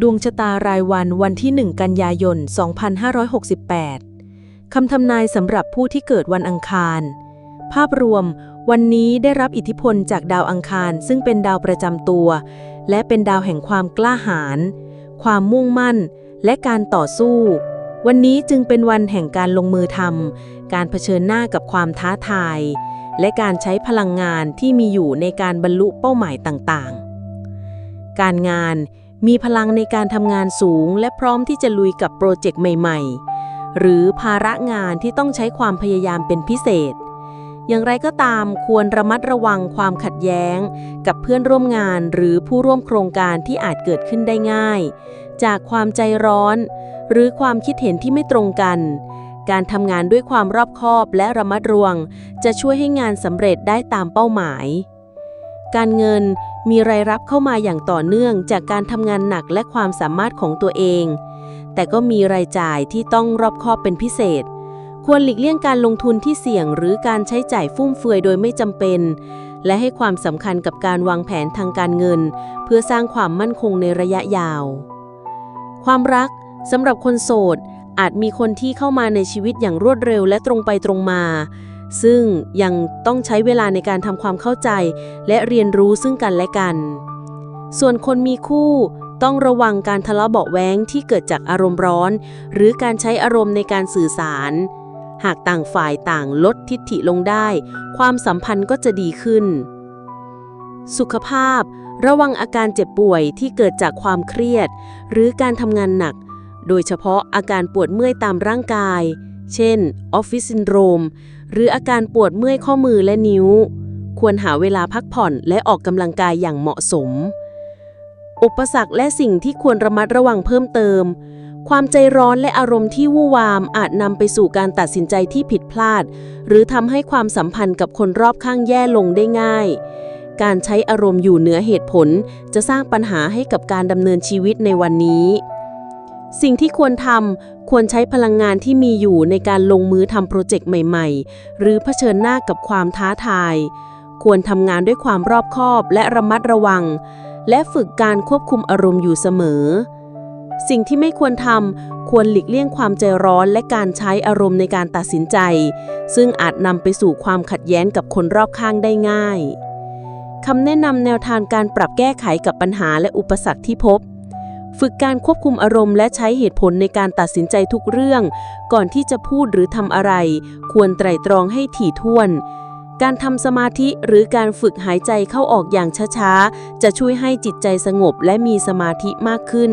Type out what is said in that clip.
ดวงชะตารายวันวันที่ 1 กันยายน 2568 คำทำนายสำหรับผู้ที่เกิดวันอังคาร ภาพรวม วันนี้ได้รับอิทธิพลจากดาวอังคาร ซึ่งเป็นดาวประจำตัว และเป็นดาวแห่งความกล้าหาญ ความมุ่งมั่น และการต่อสู้ วันนี้จึงเป็นวันแห่งการลงมือทำ การเผชิญหน้ากับความท้าทาย และการใช้พลังงานที่มีอยู่ในการบรรลุเป้าหมายต่างๆ การงาน มีพลังในการทำงานสูง และพร้อมที่จะลุยกับโปรเจกต์ใหม่ ๆ หรือภาระงานที่ต้องใช้ความพยายามเป็นพิเศษ อย่างไรก็ตามควรระมัดระวังความขัดแย้ง กับเพื่อนร่วมงานหรือผู้ร่วมโครงการที่อาจเกิดขึ้นได้ง่าย จากความใจร้อน หรือความคิดเห็นที่ไม่ตรงกัน การทำงานด้วยความรอบคอบและระมัดระวัง จะช่วยให้งานสำเร็จได้ตามเป้าหมาย การเงินมีรายรับเข้ามาอย่างต่อเนื่องจากการทำงานหนักและความสามารถของตัวเอง แต่ก็มีรายจ่ายที่ต้องรอบคอบเป็นพิเศษ ควรหลีกเลี่ยงการลงทุนที่เสี่ยงหรือการใช้จ่ายฟุ่มเฟือยโดยไม่จำเป็น และให้ความสำคัญกับการวางแผนทางการเงิน เพื่อสร้างความมั่นคงในระยะยาว ความรักสำหรับคนโสดอาจมีคนที่เข้ามาในชีวิตอย่างรวดเร็วและตรงไปตรงมา ซึ่งยังต้องใช้เวลาในการทำความเข้าใจ และเรียนรู้ซึ่งกันและกัน ส่วนคนมีคู่ต้องระวังการทะเลาะเบาะแว้งที่เกิดจากอารมณ์ร้อน หรือการใช้อารมณ์ในการสื่อสาร หากต่างฝ่ายต่างลดทิฐิลงได้ ความสัมพันธ์ก็จะดีขึ้น สุขภาพ ระวังอาการเจ็บป่วยที่เกิดจากความเครียด หรือการทำงานหนัก โดยเฉพาะอาการปวดเมื่อยตามร่างกาย เช่นออฟฟิศซินโดรม หรืออาการปวดเมื่อยข้อมือและนิ้ว ควรหาเวลาพักผ่อนและออกกำลังกายอย่างเหมาะสม อุปสรรคและสิ่งที่ควรระมัดระวังเพิ่มเติม ความใจร้อนและอารมณ์ที่วู่วามอาจนำไปสู่การตัดสินใจที่ผิดพลาด หรือทำให้ความสัมพันธ์กับคนรอบข้างแย่ลงได้ง่ายการใช้อารมณ์อยู่เหนือเหตุผล จะสร้างปัญหาให้กับการดำเนินชีวิตในวันนี้ สิ่งที่ควรทำควรใช้พลังงานที่มีอยู่ในการลงมือทำโปรเจกต์ใหม่ๆ หรือเผชิญหน้ากับความท้าทาย ควรทำงานด้วยความรอบคอบและระมัดระวัง และฝึกการควบคุมอารมณ์อยู่เสมอ สิ่งที่ไม่ควรทำควรหลีกเลี่ยงความใจร้อนและการใช้อารมณ์ในการตัดสินใจ ซึ่งอาจนำไปสู่ความขัดแย้งกับคนรอบข้างได้ง่ายคำแนะนำแนวทางการปรับแก้ไขกับปัญหาและอุปสรรคที่พบ ฝึกการควบคุมอารมณ์และใช้เหตุผลในการตัดสินใจทุกเรื่อง ก่อนที่จะพูดหรือทำอะไร ควรไตร่ตรองให้ถี่ถ้วน การทำสมาธิหรือการฝึกหายใจเข้าออกอย่างช้าๆ จะช่วยให้จิตใจสงบและมีสมาธิมากขึ้น